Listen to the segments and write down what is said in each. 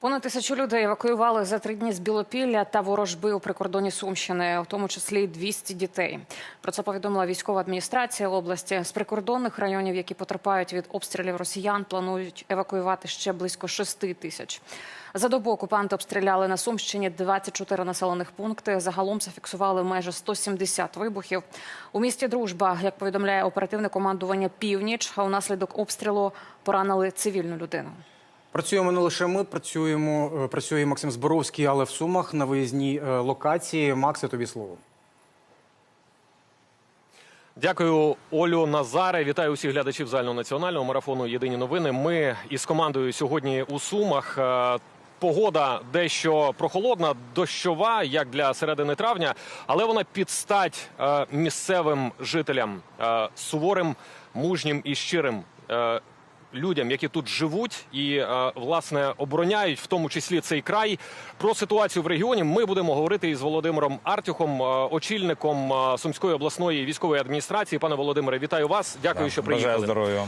Понад тисячу людей евакуювали за три дні з Білопілля та ворожби у прикордоні Сумщини, у тому числі 200 дітей. Про це повідомила військова адміністрація області. З прикордонних районів, які потерпають від обстрілів росіян, планують евакуювати ще близько 6 тисяч. За добу окупанти обстріляли на Сумщині 24 населених пункти. Загалом зафіксували майже 170 вибухів. У місті Дружба, як повідомляє оперативне командування Північ, унаслідок обстрілу поранили цивільну людину. Працюємо не лише ми, працюємо, е, працює Максим Зборовський, але в Сумах на виїзній е, локації. Максе, тобі слово. Дякую, Олю Назаре. Вітаю усіх глядачів загальнонаціонального марафону Єдині новини. Ми із командою сьогодні у Сумах. Е, Погода дещо прохолодна, дощова, як для середини травня, але вона підстать місцевим жителям, суворим, мужнім і щирим. Людям, які тут живуть і е, власне обороняють в тому числі цей край. Про ситуацію в регіоні ми будемо говорити із Володимиром Артюхом, е, очільником е, Сумської обласної військової адміністрації. Пане Володимире, вітаю вас. Дякую, що Бажаю приїхали. здоров'я.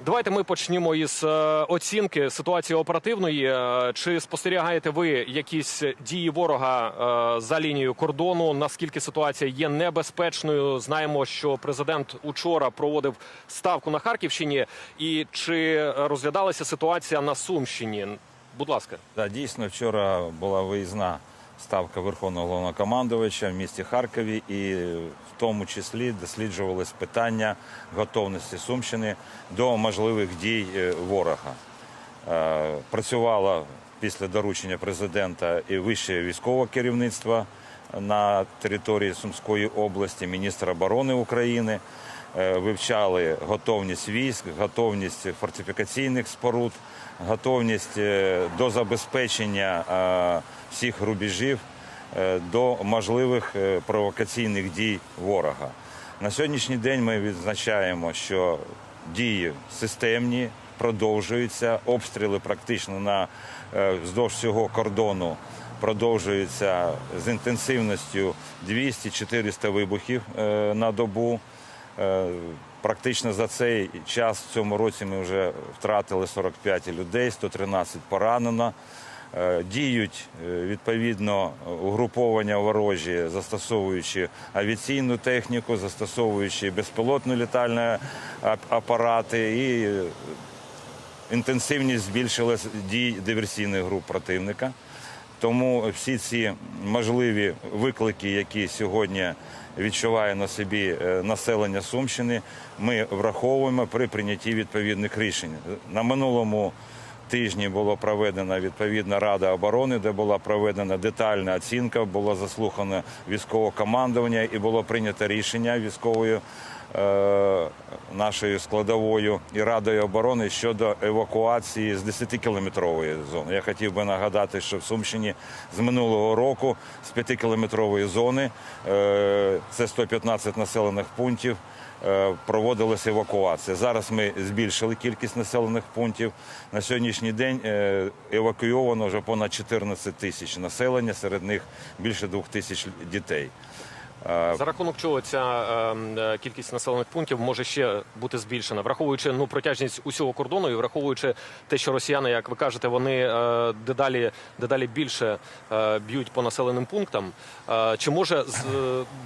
Давайте ми почнемо із е, оцінки ситуації оперативної. Е, Чи спостерігаєте ви якісь дії ворога е, за лінією кордону? Наскільки ситуація є небезпечною? Знаємо, що президент учора проводив ставку на Харківщині. І чи розглядалася ситуація на Сумщині? Будь ласка. Да, дійсно, вчора була виїзна ставка Верховного головнокомандувача в місті Харкові, і в тому числі досліджувалось питання готовності Сумщини до можливих дій е, ворога. Е, Працювала після доручення президента і вище військове керівництво на території Сумської області, міністр оборони України. Е, Вивчали готовність військ, готовність фортифікаційних споруд, готовність е, до забезпечення е, всіх рубежів до можливих провокаційних дій ворога. На сьогоднішній день ми відзначаємо, що дії системні продовжуються, обстріли практично на вздовж всього кордону продовжуються з інтенсивністю 200-400 вибухів на добу. Е, Практично за цей час в цьому році ми вже втратили 45 людей, 113 поранено. Е, Діють е, відповідно угруповання ворожі, застосовуючи авіаційну техніку, застосовуючи безпілотні літальні апарати і інтенсивність збільшилась дій диверсійних груп противника. Тому всі ці можливі виклики, які сьогодні відчуває на собі е, населення Сумщини, ми враховуємо при прийнятті відповідних рішень. На минулому тижні було проведена відповідна рада оборони, де була проведена детальна оцінка, було заслухано військове командування і було прийнято рішення військовою нашою складовою і радою оборони щодо евакуації з 10-кілометрової зони. Я хотів би нагадати, що в Сумщині з минулого року з 5-кілометрової зони е, це 115 населених пунктів. е, Проводилася евакуація. Зараз ми збільшили кількість населених пунктів. На сьогоднішній день е, евакуйовано вже понад 14 тисяч населення, серед них більше 2 тисяч дітей. За рахунок чого ця е, е, кількість населених пунктів може ще бути збільшена, враховуючи ну протяжність усього кордону і враховуючи те, що росіяни, як ви кажете, вони е, дедалі дедалі більше е, б'ють по населеним пунктам. Е, чи може е,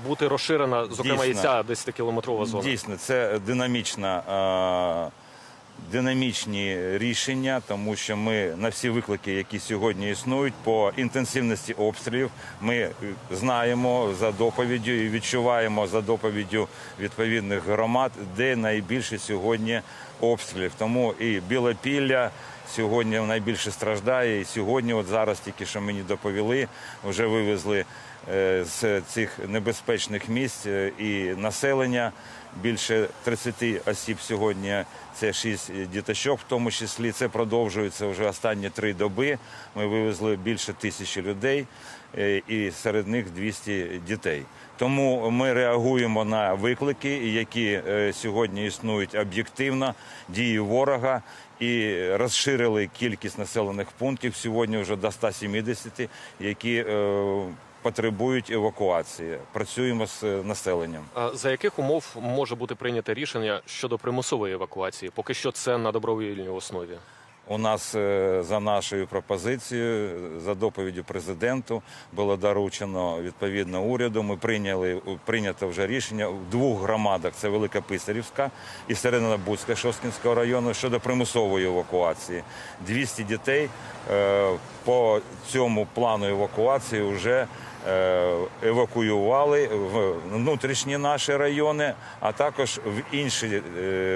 бути розширена зокрема і ця 10-кілометрова зона? Дійсно, це динамічна. Динамічні рішення, тому що ми на всі виклики, які сьогодні існують, по інтенсивності обстрілів, ми знаємо за доповіддю і відчуваємо за доповіддю відповідних громад, де найбільше сьогодні обстрілів. Тому і Білопілля сьогодні найбільше страждає. І сьогодні, от зараз тільки що мені доповіли, вже вивезли е, з цих небезпечних місць е, і населення. Більше 30 осіб сьогодні. Це 6 діточок, в тому числі це продовжується вже останні три доби. Ми вивезли більше тисячі людей, і серед них 200 дітей. Тому ми реагуємо на виклики, які е, сьогодні існують об'єктивно, дії ворога. І розширили кількість населених пунктів сьогодні вже до 170, які е, потребують евакуації. Працюємо з е, населенням. За яких умов може бути прийнято рішення щодо примусової евакуації? Поки що це на добровільній основі. У нас е, за нашою пропозицією, е, за доповіддю президенту, було доручено відповідно уряду. Ми прийняли прийнято вже рішення в двох громадах: це Велика Писарівська і Серединобудська Шосткінського району щодо примусової евакуації. 200 дітей е, по цьому плану евакуації вже евакуювали в внутрішні наші райони, а також в інші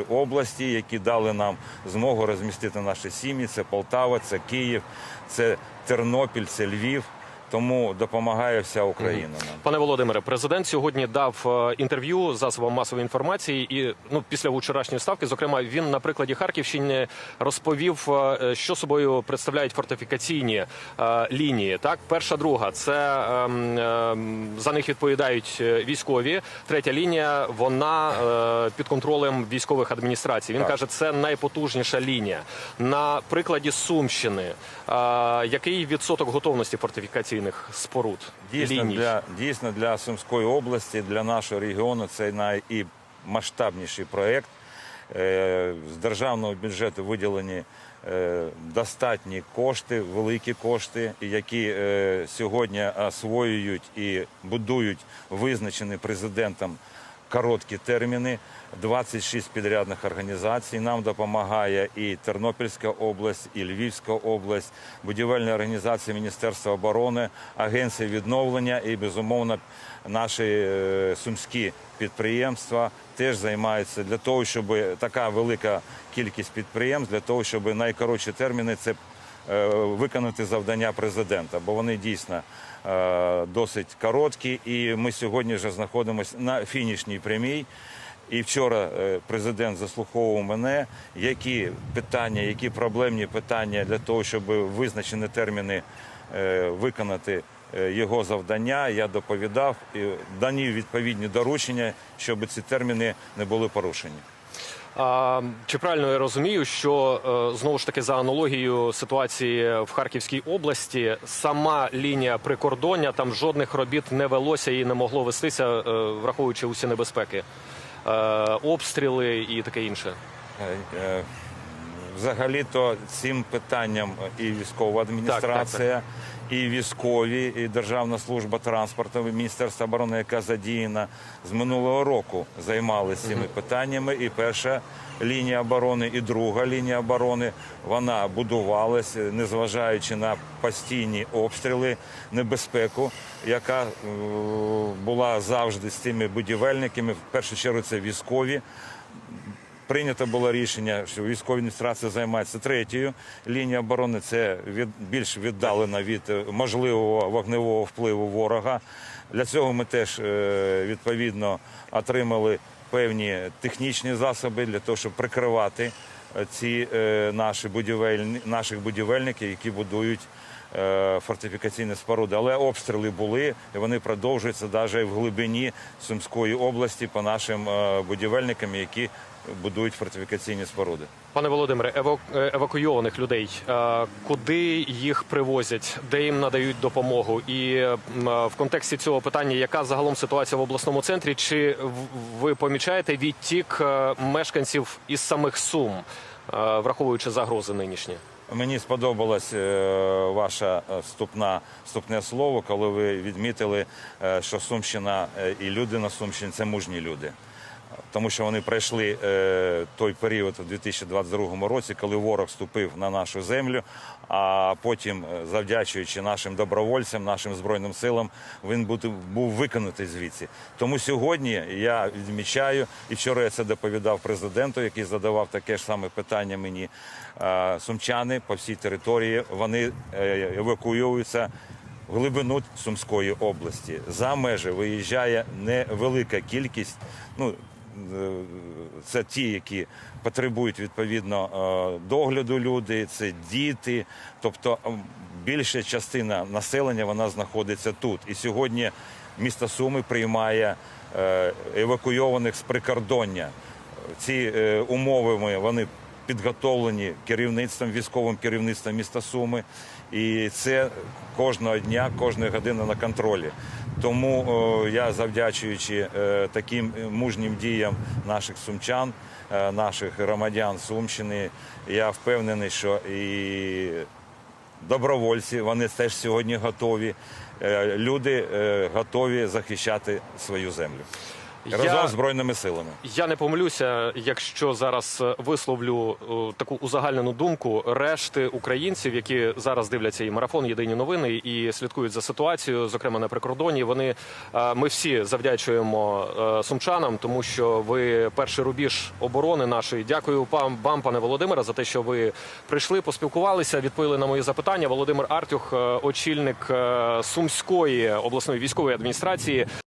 області, які дали нам змогу розмістити наші сім'ї. Це Полтава, це Київ, це Тернопіль, це Львів. Тому допомагає вся Україна нам. Пане Володимире, президент сьогодні дав е, інтерв'ю засобам масової інформації, і ну після вчорашньої ставки, зокрема, він на прикладі Харківщини розповів, е, що собою представляють фортифікаційні е, лінії. Так, перша, друга це ем, ем, за них відповідають е, військові. Третя лінія вона е, під контролем військових адміністрацій. Він Так. каже, це найпотужніша лінія. На прикладі Сумщини, е, який відсоток готовності фортифікаційних споруд Дійсно ліній? для дійсно для Сумської області, для нашого регіону це наймасштабніший проєкт. Е, З державного бюджету виділені е, достатні кошти, великі кошти, які е, сьогодні освоюють і будують визначені президентом короткі терміни. 26 підрядних організацій. Нам допомагає і Тернопільська область, і Львівська область, будівельні організації Міністерства оборони, агенції відновлення і безумовно наші е, сумські підприємства теж займаються для того, щоб така велика кількість підприємств, для того, щоб найкоротші терміни це виконати завдання президента, бо вони дійсно е, досить короткі. І ми сьогодні вже знаходимося на фінішній прямій. І вчора е, президент заслуховував мене, які питання, які проблемні питання для того, щоб визначені терміни е, виконати е, його завдання. Я доповідав і дані відповідні доручення, щоб ці терміни не були порушені. Чи правильно я розумію, що е, знову ж таки за аналогією ситуації в Харківській області сама лінія прикордоння там жодних робіт не велося і не могло вестися, е, враховуючи усі небезпеки, е, обстріли і таке інше. Е, е, Взагалі-то цим питанням і військова адміністрація, і військові, і Державна служба транспорту, і Міністерство оборони, яка задіяна з минулого року, займалися цими питаннями. І перша лінія оборони, і друга лінія оборони вона будувалася, незважаючи на постійні обстріли, небезпеку, яка е, була завжди з цими будівельниками. В першу чергу це військові. Прийнято було рішення, що військова адміністрація займається третьою. Лінія оборони це від, більш віддалена від е, можливого вогневого впливу ворога. Для цього ми теж е, відповідно отримали певні технічні засоби для того, щоб прикривати е, ці наші будівельні наших будівельників, які будують. Е, Фортифікаційні споруди, але обстріли були, і вони продовжуються навіть в глибині Сумської області по нашим е, будівельникам, які будують фортифікаційні споруди. Пане Володимире, ева- е, евакуйованих людей, куди їх привозять, де їм надають допомогу? І в контексті цього питання, яка загалом ситуація в обласному центрі? Чи ви помічаєте відтік мешканців із самих Сум, враховуючи загрози нинішні? Мені сподобалось е, ваше вступна, вступне слово, коли ви відмітили, е, що Сумщина е, і люди на Сумщині це мужні люди. Тому що вони пройшли е, той період у 2022 році, коли ворог вступив на нашу землю, а потім, е, завдячуючи нашим добровольцям, нашим збройним силам, він був виконатий звідси. Тому сьогодні я відмічаю, і вчора я це доповідав президенту, який задавав таке ж саме питання мені. Е, сумчани по всій території вони е, евакуюються в глибину Сумської області. За межі виїжджає невелика кількість. Ну це ті, які потребують відповідно е, догляду люди, це діти. Тобто більша частина населення вона знаходиться тут. І сьогодні місто Суми приймає е, евакуйованих з прикордоння. Ці е, умови вони підготовлені керівництвом, військовим керівництвом міста Суми. І це кожного дня, кожної години на контролі. Тому о, я, завдячуючи е, таким мужнім діям наших сумчан, е, наших громадян Сумщини, я впевнений, що і добровольці вони теж сьогодні готові. Е, Люди е, готові захищати свою землю разом Я- з збройними силами. Я не помилюся, якщо зараз е, висловлю е, таку узагальнену думку решти українців, які зараз дивляться і марафон Єдині новини і слідкують за ситуацією, зокрема на прикордоні. Вони е, ми всі завдячуємо е, сумчанам, тому що ви перший рубіж оборони нашої. Дякую вам, вам, пане Володимире, за те, що ви прийшли, поспілкувалися, відповіли на мої запитання. Володимир Артюх, очільник Сумської обласної військової адміністрації.